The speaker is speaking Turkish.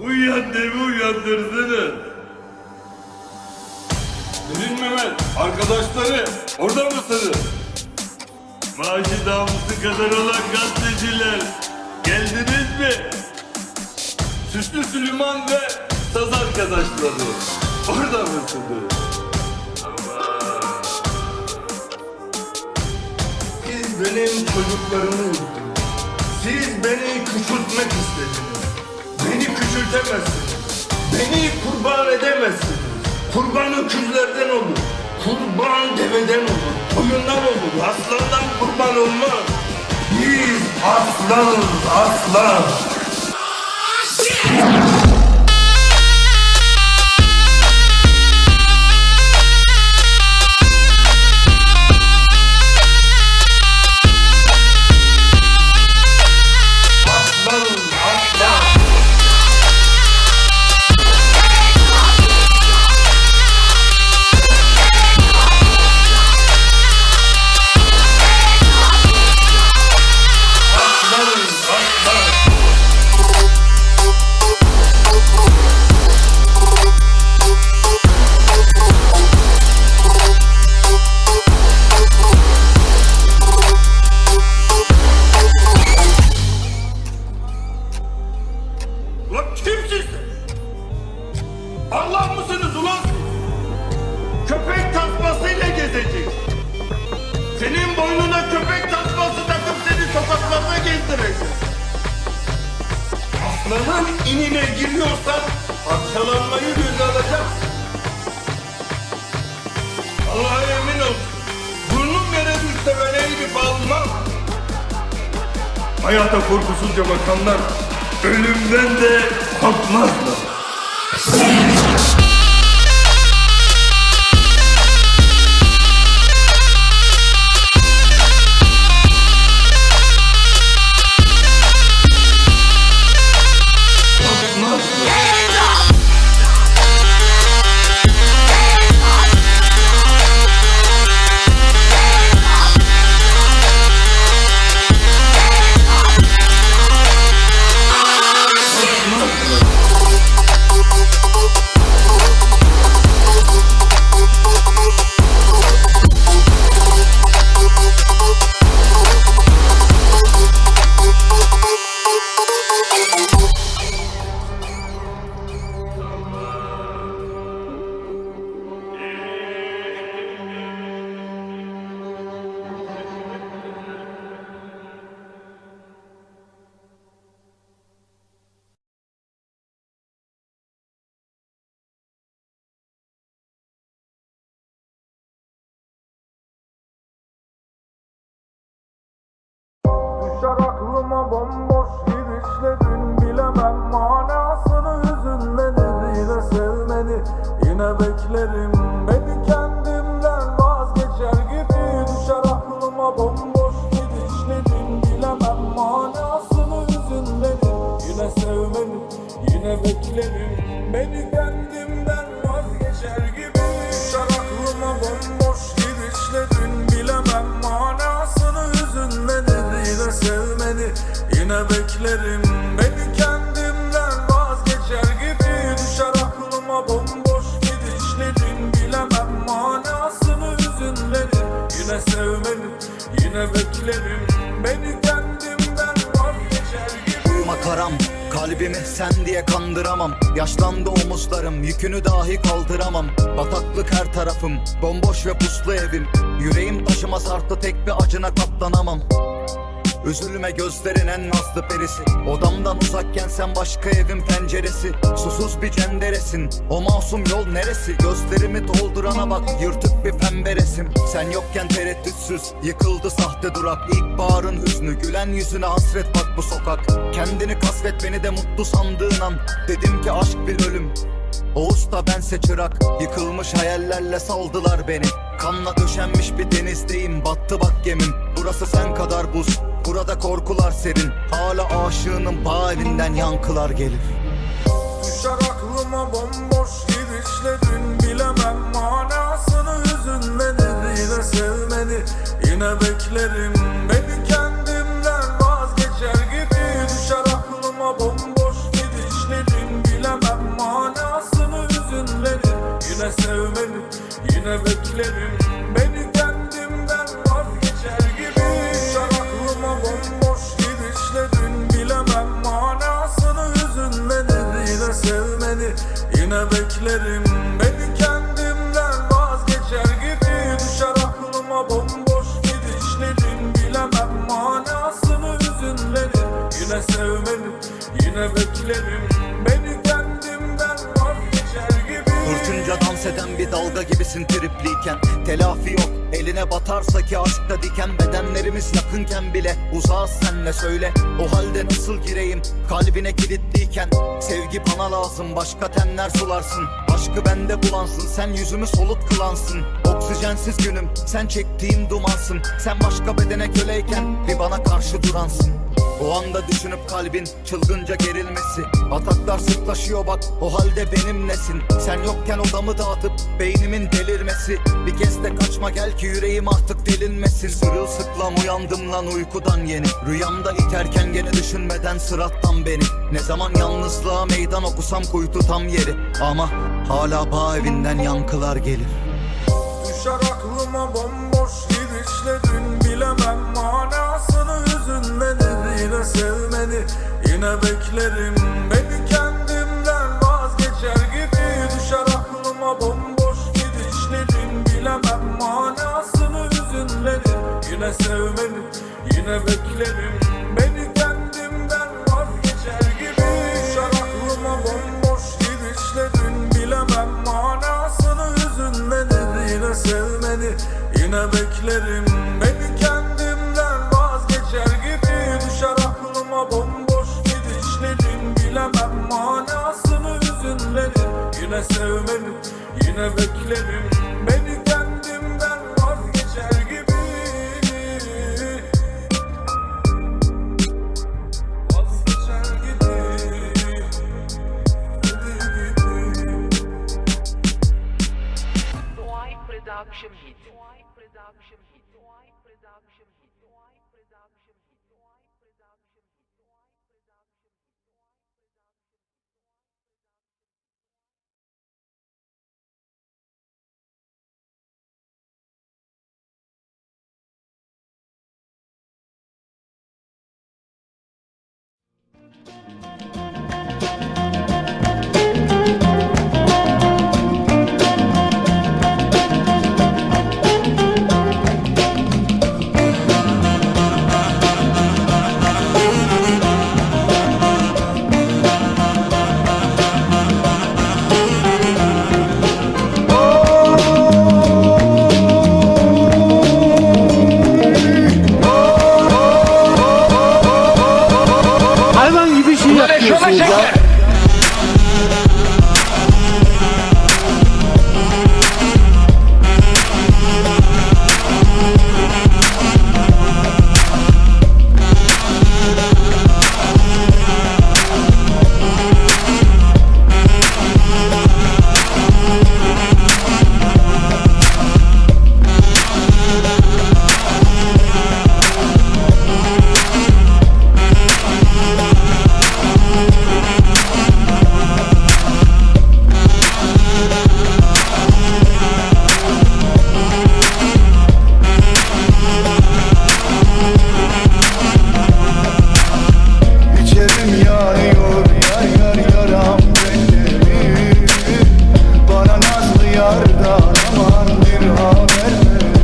Uyuyan devi uyandırsana. Senin Mehmet, arkadaşları orada mısınız? Maaşı namusu kadar olan gazeteciler geldiniz mi? Süslü Süleyman ve saz arkadaşları orada mısınız? Siz benim çocuklarımı üzdünüz. Siz beni küçültmek istediniz. Beni küçültemezsiniz. Beni kurban edemezsiniz. Kurban öküzlerden olur. Kurban deveden olur. Koyundan olur. Aslandan kurban olmaz. Biz aslanız aslan. İnine giriyorsan parçalanmayı göze alacaksın. Allah'a emin ol. Burnum yere düşse ben eğilip almam. Hayata korkusuzca bakanlar ölümden de korkmazlar. Korkmazlar. Düşer aklıma bomboş gidişlerin Bilemem manasını. Hüzünlenir Yine sevmeni yine beklerim. Beni kendimden vazgeçer gibi Düşer aklıma. Bomboş gidişlerin Bilemem manasını. Hüzünlenir Yine sevmeni yine beklerim yine beklerim. Beni kendimden vazgeçer gibi Düşer aklıma bomboş gidişlerin. Bilemem manasını hüzünlenir Yine sevmeni yine beklerim. Beni kendimden vazgeçer gibi. Uyuma karam Kalbimi sen diye kandıramam. Yaşlandı omuzlarım yükünü dahi kaldıramam. Bataklık her tarafım Bomboş ve puslu evim. Yüreğim taşımaz artı tek bir acına katlanamam Üzülme gözlerin en nazlı perisi. Odamdan uzakken sen başka evin penceresi. Susuz bir cenderesin. O masum yol neresi? Gözlerimi doldurana bak yırtık bir pembe resim Sen yokken tereddütsüz Yıkıldı sahte durak. İlkbaharın hüznü Gülen yüzüne hasret bak bu sokak. Kendini kasvet beni de mutlu sandığın an. Dedim ki aşk bir ölüm. Oğuz'da bense çırak. Yıkılmış hayallerle saldılar beni. Kanla döşenmiş bir denizdeyim. Battı bak gemim. Burası sen kadar buz Burada korkular serin. Hala aşığının bağ yankılar gelir. Düşer aklıma bomboş gidişlerin Bilemem Yine sevmeni yine beklerim. Beni kendimden vazgeçer gibi. Hırçınca dans eden bir dalga gibisin tripliyken. Telafi yok eline batarsa ki aşkta diken. Bedenlerimiz yakınken bile uzağız senle söyle. O halde nasıl gireyim? Kalbine kilitliyken. Sevgi bana lazım başka tenler sularsın. Aşkı bende bulansın sen yüzümü solut kılansın. Oksijensiz günüm sen çektiğim dumansın. Sen başka bedene köleyken bir bana karşı duransın o anda düşünüp kalbin çılgınca gerilmesi. Ataklar sıklaşıyor bak o halde benim nesin? Sen yokken odamı dağıtıp beynimin delirmesi. Bir kez de kaçma gel ki yüreğim artık delinmesin. Sırılsıklam uyandım lan uykudan yeni. Rüyamda iterken gene düşünmeden sırattan beni. Ne zaman yalnızlığa meydan okusam kuytu tam yeri. Ama hala bağ evinden yankılar gelir. Düşer aklıma bomboş gidişlerin Bilemem. manasını hüzünlenir Yine sevmeni yine beklerim. Beni kendimden vazgeçer gibi Düşer aklıma bomboş gidişlerin Bilemem. Manasını hüzünlenir Yine sevmeni yine beklerim. Beni kendimden vazgeçer gibi Düşer aklıma bomboş gidişlerin Bilemem. Manasını hüzünlenir Yine sevmeni yine beklerim sevmeni yine beklerim Mm-hmm.